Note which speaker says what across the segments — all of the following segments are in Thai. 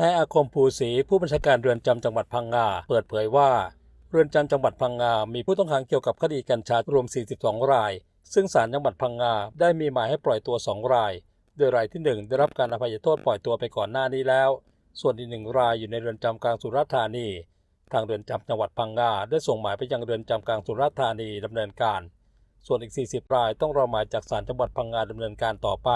Speaker 1: นายอาคมภูศรีผู้บัญชาการเรือนจำจังหวัดพังงาเปิดเผยว่า เรือนจำจังหวัดพังงา มีผู้ต้องขังเกี่ยวกับคดีกัญชารวม 42 ราย ซึ่งศาลจังหวัดพังงาได้มีหมายให้ปล่อยตัว 2 ราย โดยรายที่ 1 ได้รับการอภัยโทษปล่อยตัวไปก่อนหน้านี้แล้ว ส่วนอีกหนึ่งรายอยู่ในเรือนจำกลางสุราษฎร์ธานี ทางเรือนจำจังหวัดพังงาได้ส่งหมายไปยังเรือนจำกลางสุราษฎร์ธานีดำเนินการ ส่วนอีก 40 รายต้องรอหมายจากศาลจังหวัดพังงาดำเนินการต่อไป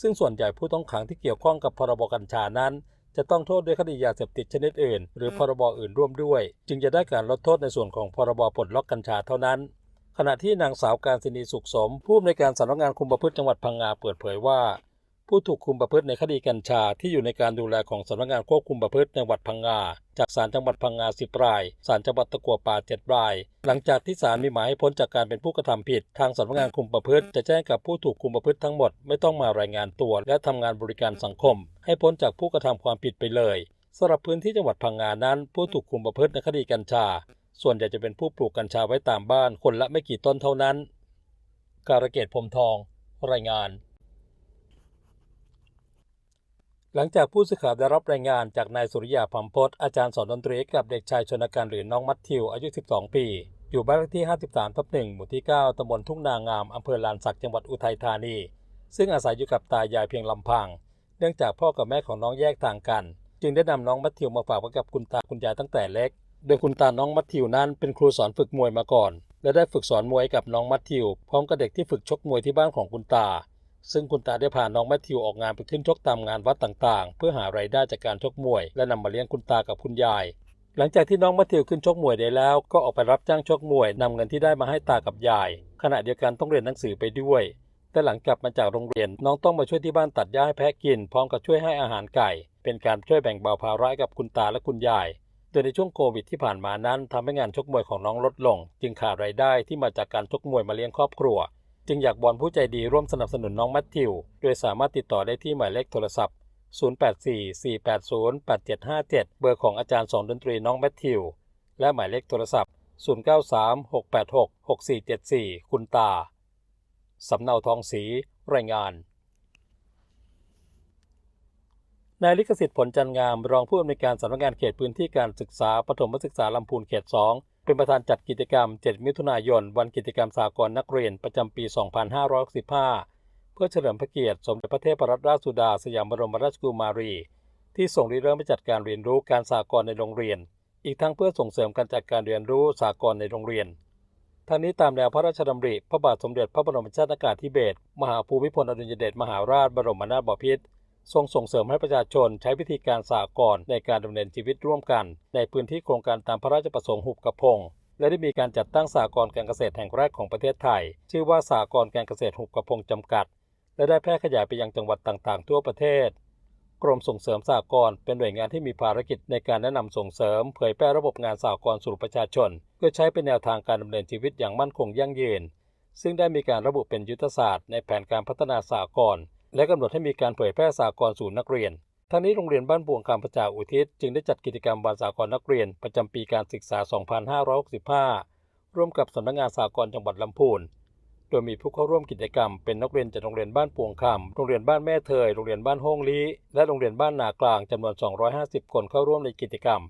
Speaker 1: ซึ่งส่วนใหญ่ผู้ต้องขังที่เกี่ยวข้องกับพรบกัญชานั้น จะต้องโทษด้วยคดียาเสพติดชนิดอื่น หรือพรบอื่นร่วมด้วย จึงจะได้การลดโทษในส่วนของพรบปลดล็อกกัญชาเท่านั้น ขณะที่นางสาวการศินีสุขสม ผู้อำนวยการสำนักงานคุมประพฤติจังหวัดพังงาเปิดเผยว่า ผู้ถูกคุมประพฤติในคดีกัญชาที่อยู่ในการดูแลของสำนักงานควบคุมประพฤติจังหวัดพังงา จากศาลจังหวัดพังงา10ราย ศาลจังหวัดตะกัวป่า7ราย หลังจากที่ศาลมีหมายให้พ้นจากการเป็นผู้กระทำผิด ทางสำนักงานคุมประพฤติจะแจ้งกับผู้ถูกคุมประพฤติทั้งหมดไม่ต้องมารายงานตัวและทำงานบริการสังคม ให้พ้นจากผู้กระทำความผิดไปเลยสำหรับพื้นที่จังหวัดพังงานั้น ผู้ถูกคุมประพฤติในคดีกัญชา ส่วนใหญ่จะเป็นผู้ปลูกกัญชาไว้ตามบ้านคนละไม่กี่ต้นเท่านั้น การเกตพรมทอง รายงาน หลังจากผู้สื่อข่าวได้รับรายงานจากนายสุริยาพัมพศอาจารย์สอนดนตรีกับเด็กชายชนการหรือน้องมัทธิวอายุ 12 ปี อยู่บ้านเลขที่ 53ทับ1หมู่ที่ 9ตำบลทุ่งนางามอำเภอลานสักจังหวัดอุทัยธานี ซึ่งอาศัยอยู่กับตายายเพียงลำพัง เนื่องจากพ่อกับแม่ของน้องแยกทางกัน จึงได้นำน้องมัทธิวมาฝากไว้กับคุณตาคุณยายตั้งแต่เล็ก โดยคุณตาน้องมัทธิวนั้นเป็นครูสอนฝึกมวยมาก่อน และได้ฝึกสอนมวยกับน้องมัทธิวพร้อมกับเด็กที่ฝึกชกมวยที่บ้านของคุณตา ซึ่งคุณตาได้พาน้องแมทธิวออกงานไปขึ้นชกตามงานวัดต่างๆ เพื่อหารายได้จากการชกมวย และนำมาเลี้ยงคุณตากับคุณยาย หลังจากที่น้องแมทธิวขึ้นชกมวยได้แล้ว ก็ออกไปรับจ้างชกมวยนำเงินที่ได้มาให้ตากับยาย ขณะเดียวกันต้องเรียนหนังสือไปด้วย แต่หลังกลับมาจากโรงเรียนน้องต้องมาช่วยที่บ้านตัดหญ้าให้แพะกิน พร้อมกับช่วยให้อาหารไก่ เป็นการช่วยแบ่งเบาภาระกับคุณตาและคุณยายโดยในช่วงโควิดที่ผ่านมานั้นทำให้งานชกมวยของน้องลดลง จึงขาดรายได้ที่มาจากการชกมวยมาเลี้ยงครอบครัว จึงอยากบอลผู้ใจดีร่วมสนับสนุนน้องแมทธิว โดยสามารถติดต่อได้ที่หมายเลขโทรศัพท์ 0844808757 เบอร์ของอาจารย์สอนดนตรีน้องแมทธิว และหมายเลขโทรศัพท์ 0936866474 คุณตา สำเนาทองศรีรายงานนายลิขสิทธิ์ผลจันงาม รองผู้อำนวยการสำนักงานเขตพื้นที่การศึกษาปฐมศึกษาลำพูนเขต 2 เป็นประธานจัดกิจกรรม 7 มิถุนายน วันกิจกรรมสากลนักเรียนประจำปี 2565 เพื่อเฉลิมพระเกียรติสมเด็จพระเทพรัตนราชสุดาสยามบรมราชกุมารี ที่ส่งริเริ่มไปจัดการเรียนรู้การสากลในโรงเรียน อีกทั้งเพื่อส่งเสริมการจัดการเรียนรู้สากลในโรงเรียนทั้งนี้ตามแนวพระราชดำริ พระบาทสมเด็จพระบรมชาติกาธิเบศรมหาภูมิพลอดุลยเดชมหาราชบรมนาถบพิตร ทรงส่งเสริมให้ประชาชนใช้วิธีการสากลในการดำเนินชีวิตร่วมกัน ในพื้นที่โครงการตามพระราชประสงค์หุบกระพง และได้มีการจัดตั้งสากลการเกษตรแห่งแรกของประเทศไทย ชื่อว่าสากลการเกษตรหุบกระพงจำกัด และได้แพร่ขยายไปยังจังหวัดต่างๆ ทั่วประเทศ กรมส่งเสริมสากลเป็นหน่วยงานที่มีภารกิจในการแนะนำส่งเสริม เผยแพร่ระบบงานสากลสู่ประชาชน เพื่อใช้เป็นแนวทางการดำเนินชีวิตอย่างมั่นคงยั่งยืน ซึ่งได้มีการระบุเป็นยุทธศาสตร์ในแผนการพัฒนาสากล และกำหนดให้มีการเผยแพร่สากลสู่นักเรียนทั้งนี้โรงเรียนบ้านบวงคำประจาอุทิศจึงได้จัดกิจกรรมวันสากลนักเรียนประจำปีการศึกษา 2565 ร่วมกับสำนักงานสากลจังหวัดลำพูน โดยมีผู้เข้าร่วมกิจกรรมเป็นนักเรียนจากโรงเรียนบ้านปวงคำโรงเรียนบ้านแม่เทย โรงเรียนบ้านห้องลี้และโรงเรียนบ้านนากลางจำนวน 250 คนเข้าร่วมในกิจกรรม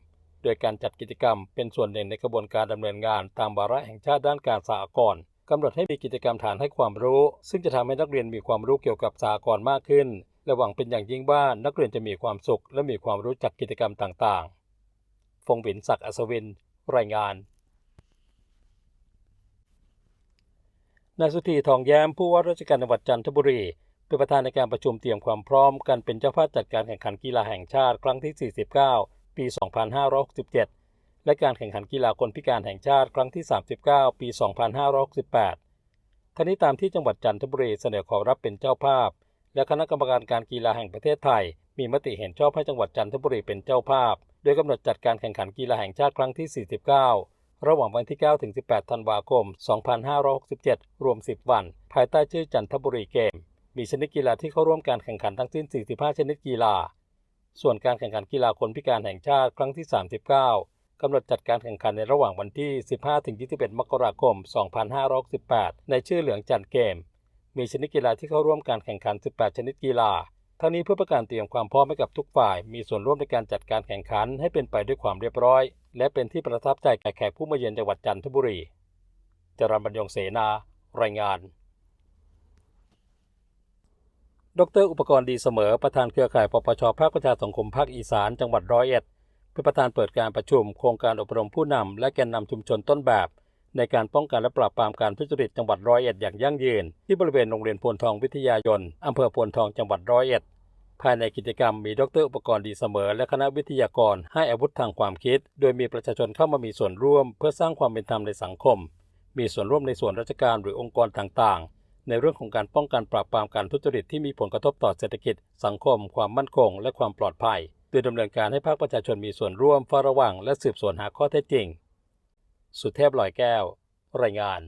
Speaker 1: โดยการจัดกิจกรรมเป็นส่วนหนึ่งในกระบวนการดำเนินงานตามวาระแห่งชาติด้านการสากล กำหนดให้มีกิจกรรมฐานให้ความรู้ ซึ่งจะทำให้นักเรียนมีความรู้เกี่ยวกับสากลมากขึ้น และหวังเป็นอย่างยิ่งว่านักเรียนจะมีความสุข และมีความรู้จักกิจกรรมต่างๆ ฟงบินศักดิ์อัศวิน รายงานนายสุธีทองแย้มผู้ว่าราชการจังหวัดจันทบุรีเป็นประธานในการประชุมเตรียมความพร้อมการเป็นเจ้าภาพจัดการแข่งขันกีฬาแห่งชาติครั้งที่ 49 ปี 2567 และการแข่งขันกีฬาคนพิการแห่งชาติครั้งที่ 39 ปี 2568ทั้งนี้ตามที่จังหวัดจันทบุรีเสนอขอรับเป็นเจ้าภาพ และคณะกรรมการการกีฬาแห่งประเทศไทย มีมติเห็นชอบให้จังหวัดจันทบุรีเป็นเจ้าภาพ โดยกำหนดจัดการแข่งขันกีฬาแห่งชาติครั้งที่ 49 ระหว่างวันที่ 9 ถึง 18 ธันวาคม 2567 รวม 10 วัน ภายใต้ชื่อจันทบุรีเกม มีชนิดกีฬาที่เข้าร่วมการแข่งขันทั้งสิ้น 45 ชนิดกีฬา ส่วนการแข่งขันกีฬาคนพิการแห่งชาติครั้งที่ 39 กำหนดจัดการแข่งขันในระหว่างวันที่ 15-21 มกราคม 2568 ในชื่อเหลืองจันเกม มีชนิดกีฬาที่เข้าร่วมการแข่งขัน 18 ชนิดกีฬา ทั้งนี้เพื่อประการเตรียมความพร้อมให้กับทุกฝ่าย มีส่วนร่วมในการจัดการแข่งขันให้เป็นไปด้วยความเรียบร้อย และเป็นที่ประทับใจแก่แขกผู้มาเยือนจังหวัดจันทบุรี จรัญบรรยงเสนา รายงานดรอุปกรณ์ดีเสมอประธานเครือข่ายปปชภาคประชาสังคมภาคอีสานจังหวัดร้อยเอ็ด ป็นประธานเปิดการประชุมโครงการอบรมผู้นำและแกนนำชุมชนต้นแบบ ในการป้องกันและปราบปรามการทุจริตจังหวัดร้อยเอ็ดอย่างยั่งยืน ที่บริเวณโรงเรียนพลทองวิทยายนอำเภอพลทองจังหวัดร้อยเอ็ดภายในกิจกรรมมีดรอุปกรณ์ดีเสมอ และคณะวิทยากรให้อาวุธทางความคิด โดยมีประชาชนเข้ามามีส่วนร่วม เพื่อสร้างความเป็นธรรมในสังคม มีส่วนร่วมในส่วนราชการหรือองค์กรต่างๆ ในเรื่องของการป้องกันปราบปรามการทุจริตที่มีผลกระทบต่อเศรษฐกิจ สังคม ความมั่นคง และความปลอดภัย โดยดำเนินการให้ภาคประชาชนมีส่วนร่วมเฝ้าระวังและสืบสวนหาข้อเท็จจริง สุเทพลอยแก้ว รายงาน